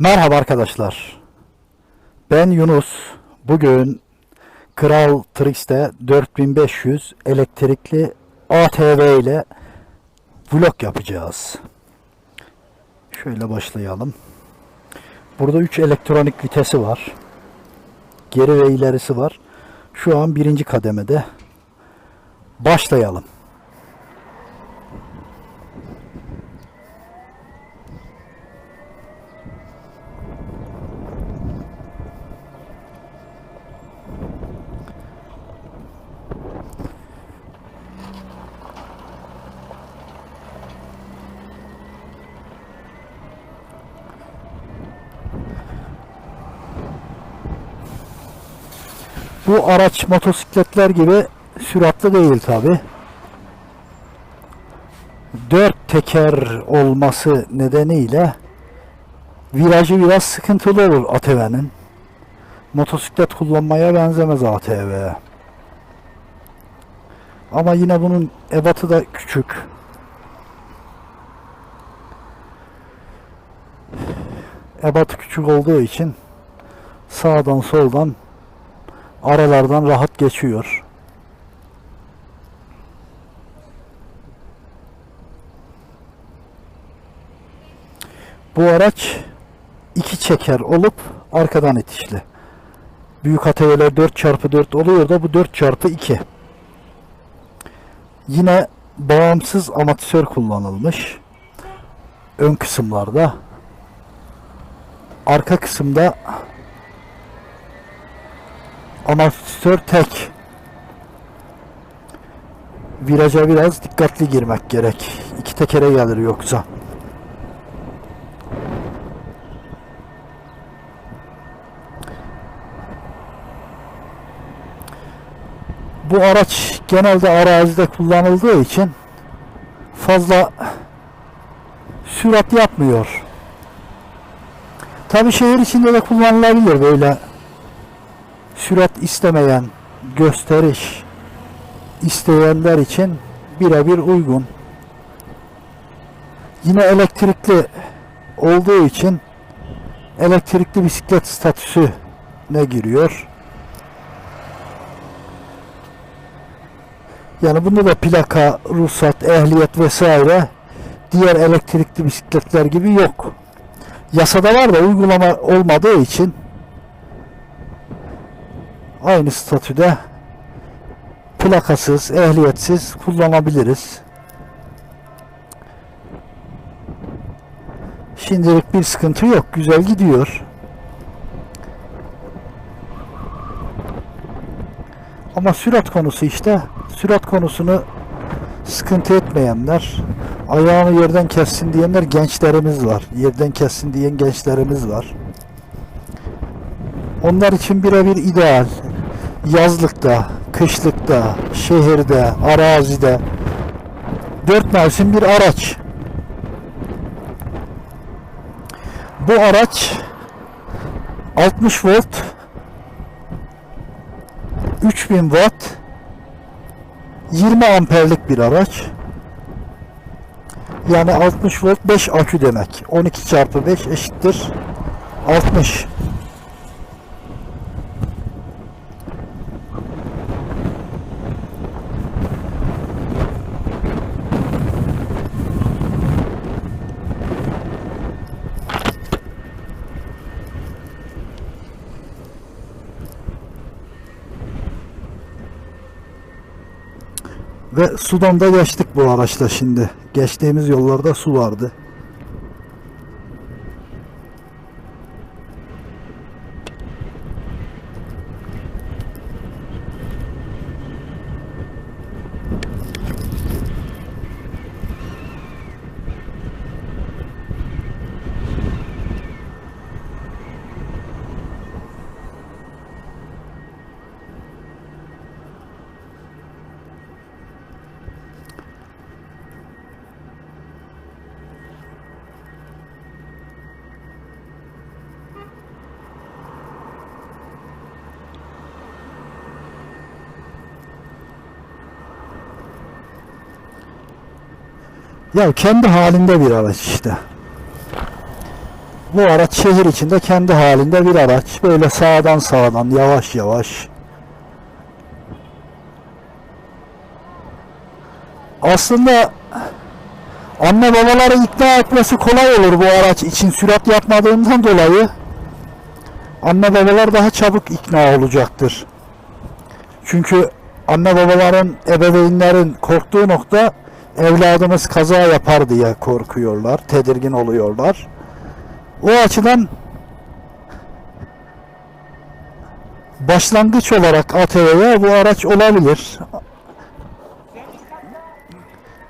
Merhaba arkadaşlar. Ben Yunus. Bugün Kral Trix'te 4500 elektrikli ATV ile vlog yapacağız. Şöyle başlayalım. Burada 3 elektronik vitesi var. Geri ve ilerisi var. Şu an birinci kademede. Başlayalım. Bu araç motosikletler gibi süratli değil tabi. Dört teker olması nedeniyle virajı biraz sıkıntılı olur ATV'nin. Motosiklet kullanmaya benzemez ATV. Ama yine bunun ebatı da küçük. Ebatı küçük olduğu için sağdan soldan aralardan rahat geçiyor. Bu araç iki çeker olup arkadan itişli. Büyük ATV'ler 4x4 oluyor da bu 4x2. Yine bağımsız amatör kullanılmış. Ön kısımlarda. Arka kısımda amatör tek. Viraja biraz dikkatli girmek gerek. İki tekere gelir yoksa. Bu araç genelde arazide kullanıldığı için fazla sürat yapmıyor. Tabi şehir içinde de kullanılabilir böyle sürat istemeyen, gösteriş isteyenler için birebir uygun. Yine elektrikli olduğu için elektrikli bisiklet statüsü ne giriyor? Yani bunda da plaka, ruhsat, ehliyet vesaire diğer elektrikli bisikletler gibi yok. Yasada var da uygulama olmadığı için aynı statüde plakasız, ehliyetsiz kullanabiliriz. Şimdilik bir sıkıntı yok. Güzel gidiyor. Ama sürat konusu işte. Sürat konusunu sıkıntı etmeyenler, ayağını yerden kessin diyenler gençlerimiz var. Yerden kessin diyen gençlerimiz var. Onlar için birebir ideal. Yazlıkta, kışlıkta, şehirde, arazide dört mevsim bir araç. Bu araç 60 volt 3000 watt 20 amperlik bir araç. Yani 60 volt 5 akü demek. 12 çarpı 5 eşittir 60. Ve sudan da geçtik bu araçla şimdi. Geçtiğimiz yollarda su vardı. Ya kendi halinde bir araç işte. Bu araç şehir içinde kendi halinde bir araç. Böyle sağdan sağdan yavaş yavaş. Aslında anne babaları ikna etmesi kolay olur bu araç için sürat yapmadığından dolayı. Anne babalar daha çabuk ikna olacaktır. Çünkü anne babaların, ebeveynlerin korktuğu nokta evladımız kaza yapar diye korkuyorlar, tedirgin oluyorlar. O açıdan başlangıç olarak ATV'ye bu araç olabilir.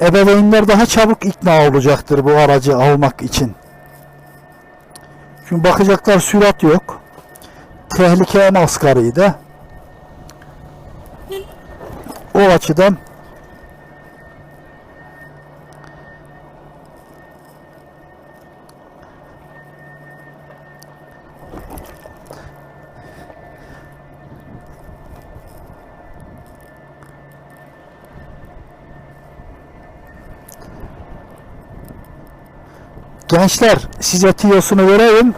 Ebeveynler daha çabuk ikna olacaktır bu aracı almak için. Çünkü bakacaklar sürat yok. Tehlike en asgariydi. O açıdan Gençler size tiyosunu vereyim.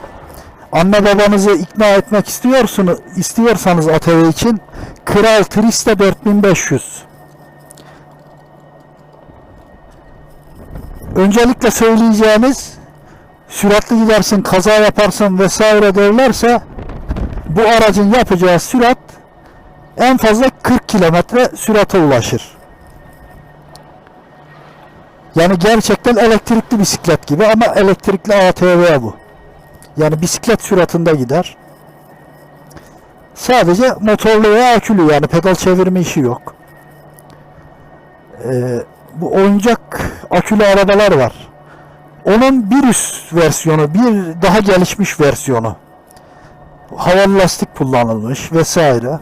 Anne babanızı ikna etmek istiyorsunuz, istiyorsanız ATV için Kral Triste 4500. Öncelikle söyleyeceğimiz süratli gidersin, kaza yaparsın vesaire derlerse bu aracın yapacağı sürat en fazla 40 kilometre sürate ulaşır. Yani gerçekten elektrikli bisiklet gibi ama elektrikli ATV bu. Yani bisiklet süratinde gider. Sadece motorlu veya akülü yani pedal çevirme işi yok. Ee, bu oyuncak akülü arabalar var. Onun bir üst versiyonu, bir daha gelişmiş versiyonu. Havalı lastik kullanılmış vesaire.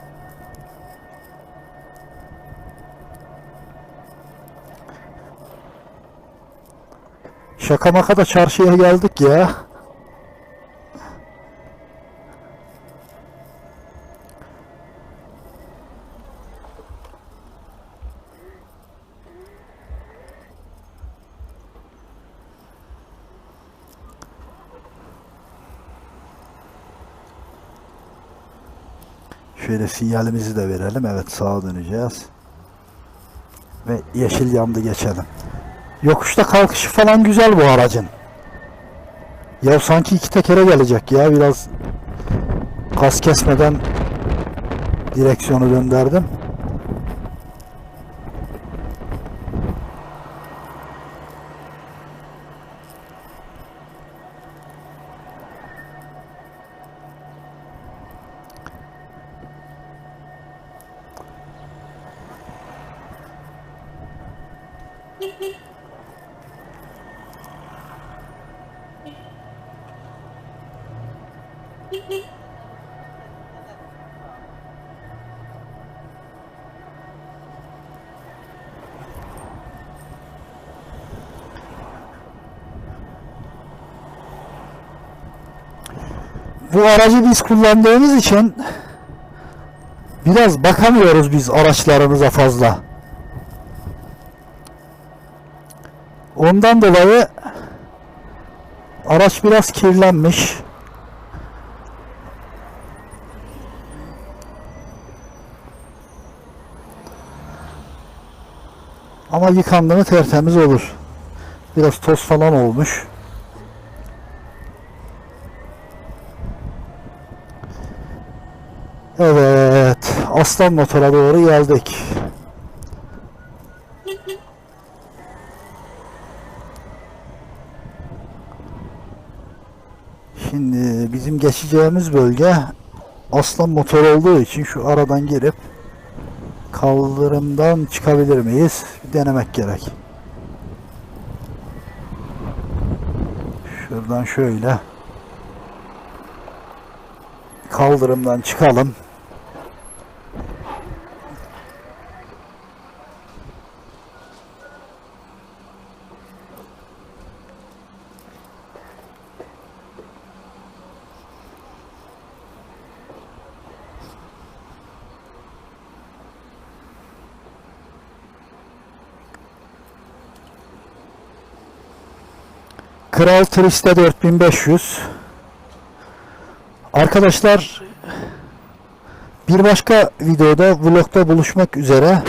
Şaka maka da çarşıya geldik ya. Şöyle sinyalimizi de verelim. Evet sağa döneceğiz. Ve yeşil yandı geçelim. Yokuşta kalkışı falan güzel bu aracın. Ya sanki iki tekere gelecek ya biraz gaz kesmeden direksiyonu döndürdüm. Bu aracı biz kullandığımız için biraz bakamıyoruz biz araçlarımıza fazla. Ondan dolayı araç biraz kirlenmiş. Ama yıkandı tertemiz olur. Biraz toz falan olmuş. Evet, Aslan Motor'a doğru geldik. Şimdi bizim geçeceğimiz bölge Aslan Motor olduğu için şu aradan girip kaldırımdan çıkabilir miyiz? Denemek gerek. Şuradan şöyle kaldırımdan çıkalım. Kral Turist'te 4500. Arkadaşlar bir başka videoda vlogda buluşmak üzere.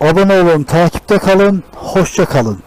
Abone olun, takipte kalın, hoşça kalın.